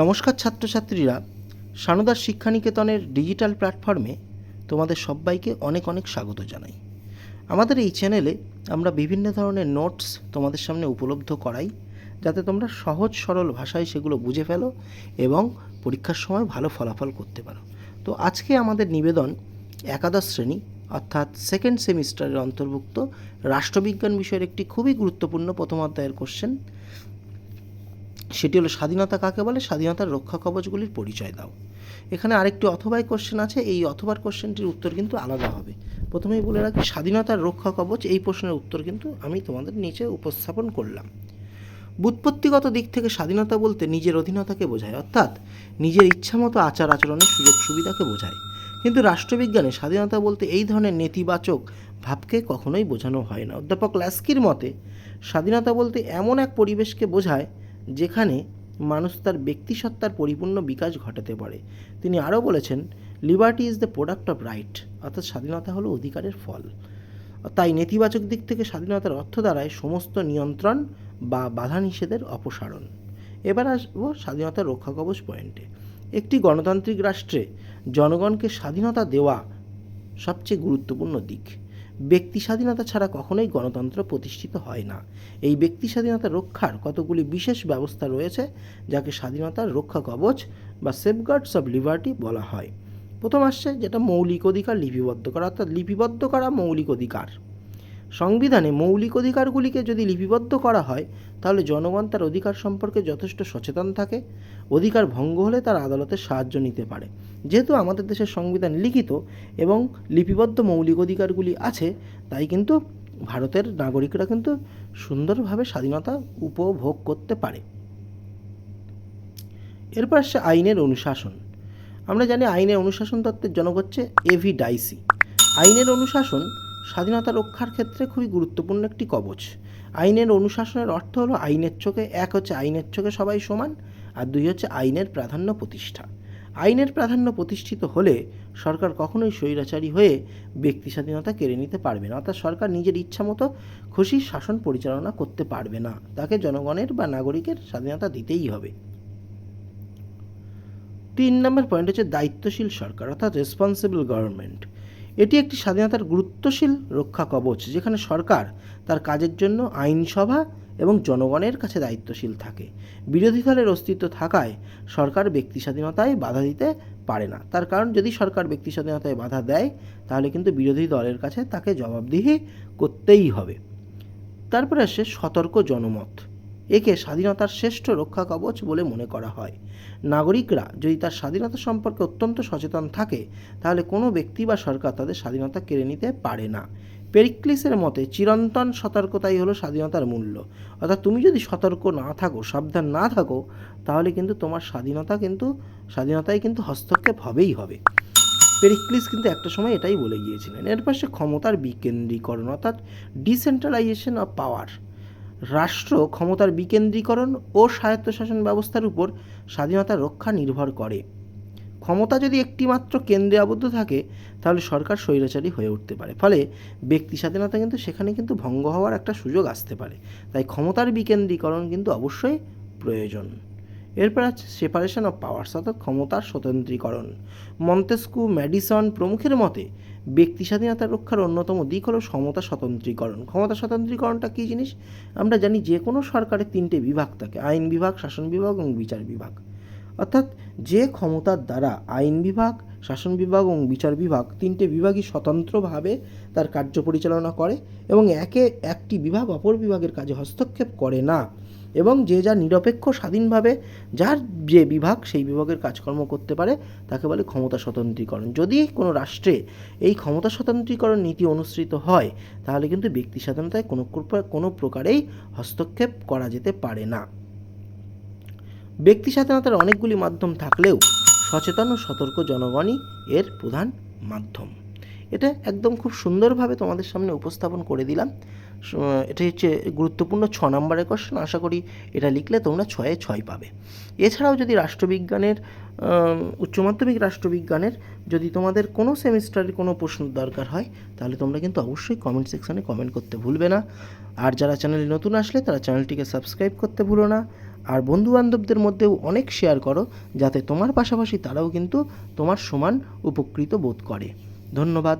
নমস্কার ছাত্রছাত্রীরা, সানুদার শিক্ষানিকেতনের ডিজিটাল প্ল্যাটফর্মে তোমাদের সবাইকে অনেক অনেক স্বাগত জানাই। আমাদের এই চ্যানেলে আমরা বিভিন্ন ধরনের নোটস তোমাদের সামনে উপলব্ধ করাই, যাতে তোমরা সহজ সরল ভাষায় সেগুলো বুঝে ফেলো এবং পরীক্ষার সময় ভালো ফলাফল করতে পারো। তো আজকে আমাদের নিবেদন একাদশ শ্রেণি, অর্থাৎ সেকেন্ড সেমিস্টারের অন্তর্ভুক্ত রাষ্ট্রবিজ্ঞান বিষয়ের একটি খুবই গুরুত্বপূর্ণ প্রথম অধ্যায়ের কোশ্চেন সেটি হলো স্বাধীনতা কাকে বলে? স্বাধীনতার রক্ষা কবচগুলির পরিচয় দাও। এখানে আরেকটি অথবাই কোশ্চেন আছে, এই অথবার কোশ্চেনটির উত্তর কিন্তু আলাদা হবে। প্রথমেই বলে রাখি, স্বাধীনতার রক্ষা কবচ, এই প্রশ্নের উত্তর কিন্তু আমি তোমাদের নিচে উপস্থাপন করলাম। বুৎপত্তিগত দিক থেকে স্বাধীনতা বলতে নিজের অধীনতাকে বোঝায়, অর্থাৎ নিজের ইচ্ছামতো আচার আচরণের সুযোগ সুবিধাকে বোঝায়। কিন্তু রাষ্ট্রবিজ্ঞানে স্বাধীনতা বলতে এই ধরনের নেতিবাচক ভাবকে কখনোই বোঝানো হয় না। অধ্যাপক ল্যাস্কির মতে, স্বাধীনতা বলতে এমন এক পরিবেশকে বোঝায় যেখানে মানুষ তার ব্যক্তিসত্তার পরিপূর্ণ বিকাশ ঘটাতে পারে। তিনি আরও বলেছেন liberty is the product of right অর্থাৎ স্বাধীনতা হলো অধিকারের ফল। তাই নেতিবাচক দিক থেকে স্বাধীনতার অর্থ দ্বারায় সমস্ত নিয়ন্ত্রণ বা বাধা নিষেধের অপসারণ। এবার আসব স্বাধীনতার রক্ষা কবচ পয়েন্টে একটি গণতান্ত্রিক রাষ্ট্রে জনগণকে স্বাধীনতা দেওয়া সবচেয়ে গুরুত্বপূর্ণ দিক। ব্যক্তি স্বাধীনতা ছাড়া কখনোই গণতন্ত্র প্রতিষ্ঠিত হয় না। এই ব্যক্তি স্বাধীনতা রক্ষার কতগুলি বিশেষ ব্যবস্থা রয়েছে, যাকে স্বাধীনতার রক্ষা কবচ বা সেফগার্ডস অব লিবার্টি বলা হয়। প্রথম আসছে যেটা মৌলিক অধিকার লিপিবদ্ধ করা, অর্থাৎ লিপিবদ্ধ করা মৌলিক অধিকার। সংবিধানে মৌলিক অধিকারগুলিকে যদি লিপিবদ্ধ করা হয়, তাহলে জনগণ তার অধিকার সম্পর্কে যথেষ্ট সচেতন থাকে। অধিকার ভঙ্গ হলে তার আদালতের সাহায্য নিতে পারে। যেহেতু আমাদের দেশের সংবিধান লিখিত এবং লিপিবদ্ধ মৌলিক অধিকারগুলি আছে, তাই কিন্তু ভারতের নাগরিকরা কিন্তু সুন্দরভাবে স্বাধীনতা উপভোগ করতে পারে। এরপর আসছে আইনের অনুশাসন। আমরা জানি আইনের অনুশাসন তত্ত্বের জনক হচ্ছে এভি ডাইসি। আইনের অনুশাসন স্বাধীনতা রক্ষার ক্ষেত্রে খুবই গুরুত্বপূর্ণ একটি কবচ। আইনের অনুশাসনের অর্থ হলো আইনের চোখে, এক হচ্ছে আইনের চোখে সবাই সমান আর দুই হচ্ছে আইনের প্রাধান্য প্রতিষ্ঠা। আইনের প্রাধান্য প্রতিষ্ঠিত হলে সরকার কখনোই স্বৈরাচারী হয়ে ব্যক্তি স্বাধীনতা কেড়ে নিতে পারবে না, অর্থাৎ সরকার নিজের ইচ্ছা মতো খুশি শাসন পরিচালনা করতে পারবে না। তাকে জনগণের বা নাগরিকের স্বাধীনতা দিতেই হবে। তিন নম্বর পয়েন্ট হচ্ছে দায়িত্বশীল সরকার, অর্থাৎ রেসপন্সিবল গভর্নমেন্ট এটি একটি স্বাধীনতার গুরুত্বশীল রক্ষা কবচ, যেখানে সরকার তার কাজের জন্য আইনসভা এবং জনগণের কাছে দায়িত্বশীল থাকে। বিরোধী দলের অস্তিত্ব থাকায় সরকার ব্যক্তি স্বাধীনতায় বাধা দিতে পারে না। তার কারণ, যদি সরকার ব্যক্তি স্বাধীনতায় বাধা দেয়, তাহলে কিন্তু বিরোধী দলের কাছে তাকে জবাবদিহি করতেই হবে। তারপরে আসে সতর্ক জনমত। একে স্বাধীনতার শ্রেষ্ঠ রক্ষা কবচ বলে মনে করা হয়। নাগরিকরা যদি তার স্বাধীনতা সম্পর্কে অত্যন্ত সচেতন থাকে, তাহলে কোনো ব্যক্তি বা সরকার তাদের স্বাধীনতা কেড়ে নিতে পারে না। পেরিক্লিসের মতে, চিরন্তন সতর্কতাই হলো স্বাধীনতার মূল্য। অর্থাৎ তুমি যদি সতর্ক না থাকো, সাবধান না থাকো, তাহলে কিন্তু তোমার স্বাধীনতা কিন্তু স্বাধীনতায় কিন্তু হস্তক্ষেপ হবেই হবে। পেরিক্লিস কিন্তু একটা সময় এটাই বলে গিয়েছিলেন। এর পাশে ক্ষমতার বিকেন্দ্রীকরণ, অর্থাৎ ডিসেন্ট্রালাইজেশন অফ পাওয়ার রাষ্ট্র ক্ষমতার বিকেন্দ্রীকরণ ও স্বায়ত্তশাসন ব্যবস্থার উপর স্বাধীনতা রক্ষা নির্ভর করে। ক্ষমতা যদি একটিমাত্র কেন্দ্রে আবদ্ধ থাকে, তাহলে সরকার স্বৈরাচারী হয়ে উঠতে পারে। ফলে ব্যক্তি স্বাধীনতা কিন্তু সেখানে কিন্তু ভঙ্গ হওয়ার একটা সুযোগ আসতে পারে। তাই ক্ষমতার বিকেন্দ্রীকরণ কিন্তু অবশ্যই প্রয়োজন। এরপর আছে সেপারেশন অফ পাওয়ার্স অর্থাৎ ক্ষমতার স্বতন্ত্রীকরণ। মন্তেস্কু, ম্যাডিসন প্রমুখের মতে, ব্যক্তি স্বাধীনতা রক্ষার অন্যতম দিক হলো ক্ষমতা স্বতন্ত্রীকরণ। ক্ষমতা স্বতন্ত্রীকরণটা কী জিনিস? আমরা জানি যে কোনো সরকারের তিনটে বিভাগ থাকে, আইন বিভাগ, শাসন বিভাগ এবং বিচার বিভাগ। অর্থাৎ যে ক্ষমতার দ্বারা আইন বিভাগ শাসন বিভাগ এবং বিচার বিভাগ তিনটে বিভাগই স্বতন্ত্রভাবে তার কার্য পরিচালনা করে এবং একে একটি বিভাগ অপর বিভাগের কাজে হস্তক্ষেপ করে না। এবং যে যা নিরপেক্ষ স্বাধীনভাবে যার যে বিভাগ সেই বিভাগের কাজকর্ম করতে পারে তাকে বলে ক্ষমতা স্বতন্ত্রীকরণ। যদি কোনো রাষ্ট্রে এই ক্ষমতা স্বতন্ত্রীকরণ নীতি অনুসৃত হয়, তাহলে কিন্তু ব্যক্তি স্বাধীনতায় কোনো কোনো প্রকারেই হস্তক্ষেপ করা যেতে পারে না। ব্যক্তি স্বাধীনতার অনেকগুলি মাধ্যম থাকলেও সচেতন ও সতর্ক জনগণই এর প্রধান মাধ্যম। এটা একদম খুব সুন্দরভাবে তোমাদের সামনে উপস্থাপন করে দিলাম। এটা হচ্ছে গুরুত্বপূর্ণ ছ নম্বরের কোশ্চেন আশা করি এটা লিখলে তোমরা ছয়ে ছয় পাবে। এছাড়াও যদি রাষ্ট্রবিজ্ঞানের উচ্চ মাধ্যমিক রাষ্ট্রবিজ্ঞানের যদি তোমাদের কোনো সেমিস্টারের কোনো প্রশ্ন দরকার হয়, তাহলে তোমরা কিন্তু অবশ্যই কমেন্ট সেকশানে কমেন্ট করতে ভুলবে না। আর যারা চ্যানেলে নতুন আসলে তারা চ্যানেলটিকে সাবস্ক্রাইব করতে ভুলো না। আর বন্ধুবান্ধবদের মধ্যেও অনেক শেয়ার করো, যাতে তোমার পাশাপাশি তারাও কিন্তু তোমার সমান উপকৃত বোধ করে। ধন্যবাদ।